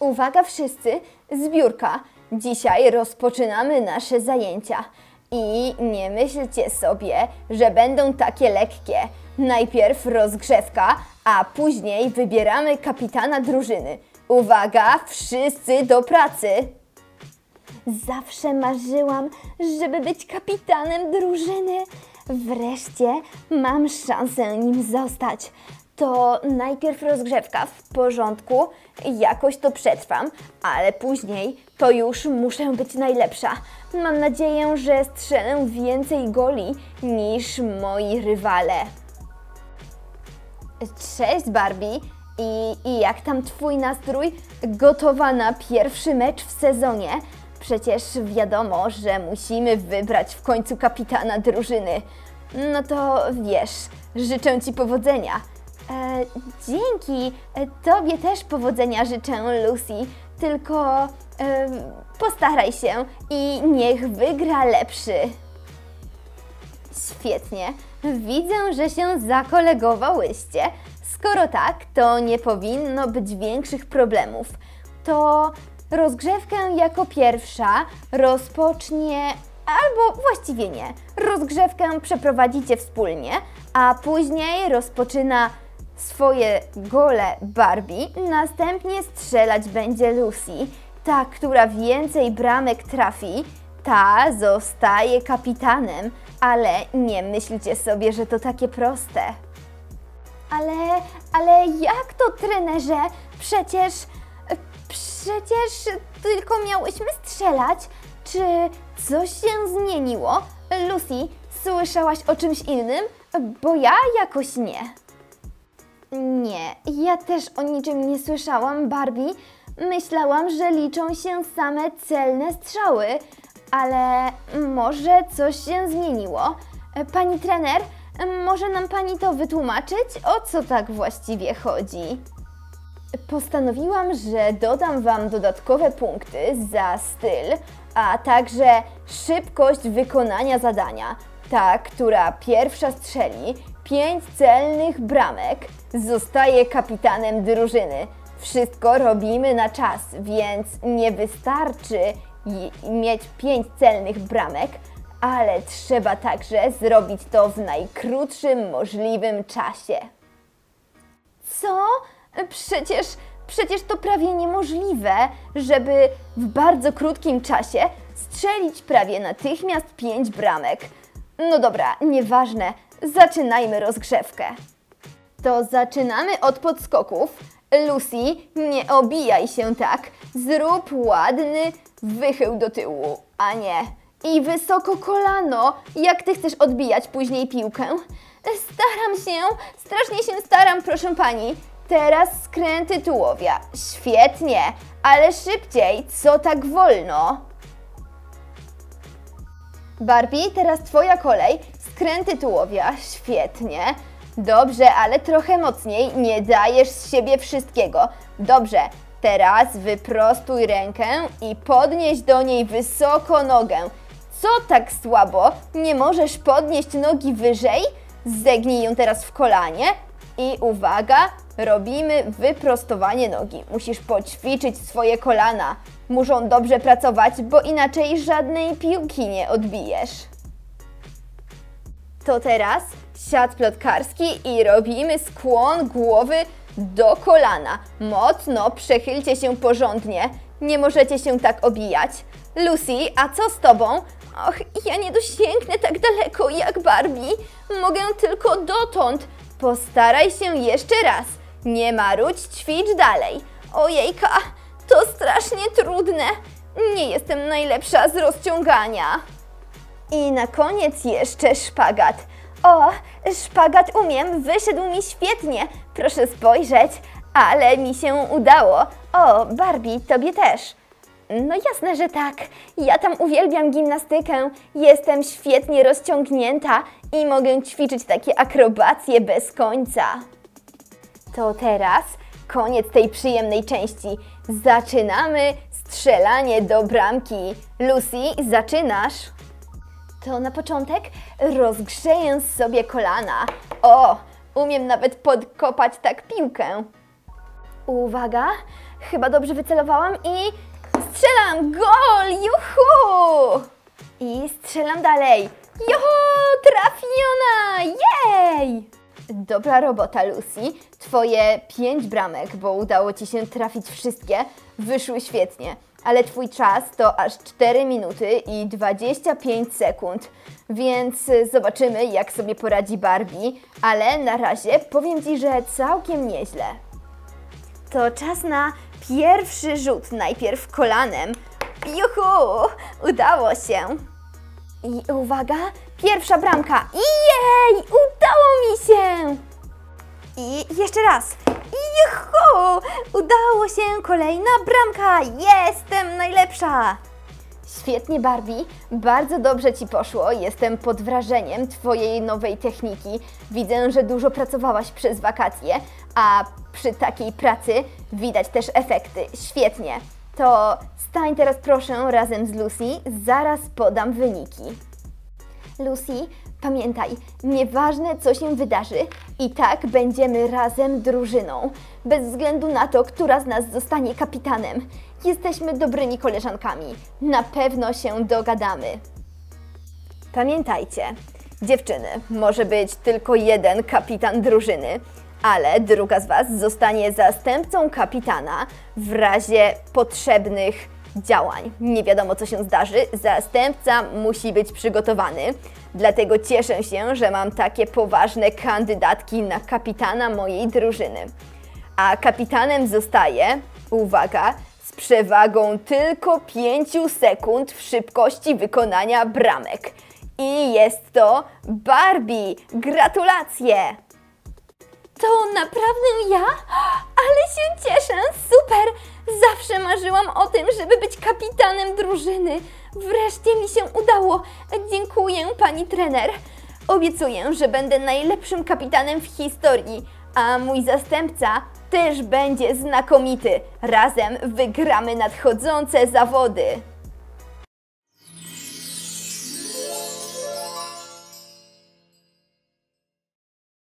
Uwaga wszyscy, zbiórka. Dzisiaj rozpoczynamy nasze zajęcia. I nie myślcie sobie, że będą takie lekkie. Najpierw rozgrzewka, a później wybieramy kapitana drużyny. Uwaga, wszyscy do pracy! Zawsze marzyłam, żeby być kapitanem drużyny. Wreszcie mam szansę nim zostać. To najpierw rozgrzewka w porządku, jakoś to przetrwam, ale później to już muszę być najlepsza. Mam nadzieję, że strzelę więcej goli niż moi rywale. Cześć Barbie. I, I jak tam twój nastrój? Gotowa na pierwszy mecz w sezonie? Przecież wiadomo, że musimy wybrać w końcu kapitana drużyny. No to wiesz, życzę ci powodzenia. E, dzięki, E, tobie też powodzenia życzę, Lucy. Tylko e, postaraj się i niech wygra lepszy. Świetnie. Widzę, że się zakolegowałyście. Skoro tak, to nie powinno być większych problemów. To rozgrzewkę jako pierwsza rozpocznie, albo właściwie nie. Rozgrzewkę przeprowadzicie wspólnie, a później rozpoczyna swoje gole Barbie. Następnie strzelać będzie Lucy. Ta, która więcej bramek trafi, ta zostaje kapitanem, ale nie myślcie sobie, że to takie proste. Ale, ale jak to trenerze? Przecież, przecież tylko miałyśmy strzelać. Czy coś się zmieniło? Lucy, słyszałaś o czymś innym? Bo ja jakoś nie. Nie, ja też o niczym nie słyszałam, Barbie. Myślałam, że liczą się same celne strzały, ale może coś się zmieniło. Pani trener, może nam pani to wytłumaczyć? O co tak właściwie chodzi? Postanowiłam, że dodam Wam dodatkowe punkty za styl, a także szybkość wykonania zadania. Ta, która pierwsza strzeli pięć celnych bramek, zostaje kapitanem drużyny. Wszystko robimy na czas, więc nie wystarczy mieć pięć celnych bramek, ale trzeba także zrobić to w najkrótszym możliwym czasie. Co? Przecież, przecież to prawie niemożliwe, żeby w bardzo krótkim czasie strzelić prawie natychmiast pięć bramek. No dobra, nieważne, zaczynajmy rozgrzewkę. To zaczynamy od podskoków. Lucy, nie obijaj się tak. Zrób ładny wychył do tyłu, a nie. I wysoko kolano, jak ty chcesz odbijać później piłkę. Staram się, strasznie się staram, proszę pani. Teraz skręty tułowia. Świetnie, ale szybciej, co tak wolno? Barbie, teraz twoja kolej. Skręty tułowia. Świetnie. Dobrze, ale trochę mocniej. Nie dajesz z siebie wszystkiego. Dobrze. Teraz wyprostuj rękę i podnieś do niej wysoko nogę. Co tak słabo? Nie możesz podnieść nogi wyżej? Zegnij ją teraz w kolanie i uwaga, robimy wyprostowanie nogi. Musisz poćwiczyć swoje kolana. Muszą dobrze pracować, bo inaczej żadnej piłki nie odbijesz. To teraz siat plotkarski i robimy skłon głowy do kolana. Mocno przechylcie się porządnie. Nie możecie się tak obijać. Lucy, a co z tobą? Och, ja nie dosięgnę tak daleko jak Barbie. Mogę tylko dotąd. Postaraj się jeszcze raz. Nie marudź, ćwicz dalej. Ojejka, to strasznie trudne. Nie jestem najlepsza z rozciągania. I na koniec jeszcze szpagat. O, szpagat umiem, wyszedł mi świetnie. Proszę spojrzeć, ale mi się udało. O, Barbie, tobie też. No jasne, że tak. Ja tam uwielbiam gimnastykę. Jestem świetnie rozciągnięta i mogę ćwiczyć takie akrobacje bez końca. To teraz koniec tej przyjemnej części. Zaczynamy strzelanie do bramki. Lucy, zaczynasz? To na początek rozgrzeję sobie kolana. O, umiem nawet podkopać tak piłkę. Uwaga, chyba dobrze wycelowałam i strzelam! Gol! Juhu! I strzelam dalej. Juhu! Trafiona! Jej! Dobra robota, Lucy. Twoje pięć bramek, bo udało Ci się trafić wszystkie, wyszły świetnie. Ale Twój czas to aż 4 minuty i 25 sekund. Więc y, zobaczymy, jak sobie poradzi Barbie. Ale na razie powiem Ci, że całkiem nieźle. To czas na pierwszy rzut. Najpierw kolanem. Juhu! Udało się. I uwaga, pierwsza bramka. Jej! Udało mi się! I jeszcze raz. Juhu! Udało się, kolejna bramka. Jestem najlepsza. Świetnie, Barbie. Bardzo dobrze Ci poszło. Jestem pod wrażeniem Twojej nowej techniki. Widzę, że dużo pracowałaś przez wakacje, a przy takiej pracy widać też efekty. Świetnie. To stań teraz proszę razem z Lucy. Zaraz podam wyniki. Lucy, pamiętaj, nieważne co się wydarzy, i tak będziemy razem drużyną. Bez względu na to, która z nas zostanie kapitanem. Jesteśmy dobrymi koleżankami. Na pewno się dogadamy. Pamiętajcie, dziewczyny, może być tylko jeden kapitan drużyny, ale druga z Was zostanie zastępcą kapitana w razie potrzebnych działań. Nie wiadomo, co się zdarzy, zastępca musi być przygotowany. Dlatego cieszę się, że mam takie poważne kandydatki na kapitana mojej drużyny. A kapitanem zostaje, uwaga, z przewagą tylko 5 sekund w szybkości wykonania bramek. I jest to Barbie! Gratulacje! To naprawdę ja? Ale się cieszę! Zawsze marzyłam o tym, żeby być kapitanem drużyny. Wreszcie mi się udało. Dziękuję, pani trener. Obiecuję, że będę najlepszym kapitanem w historii, a mój zastępca też będzie znakomity. Razem wygramy nadchodzące zawody.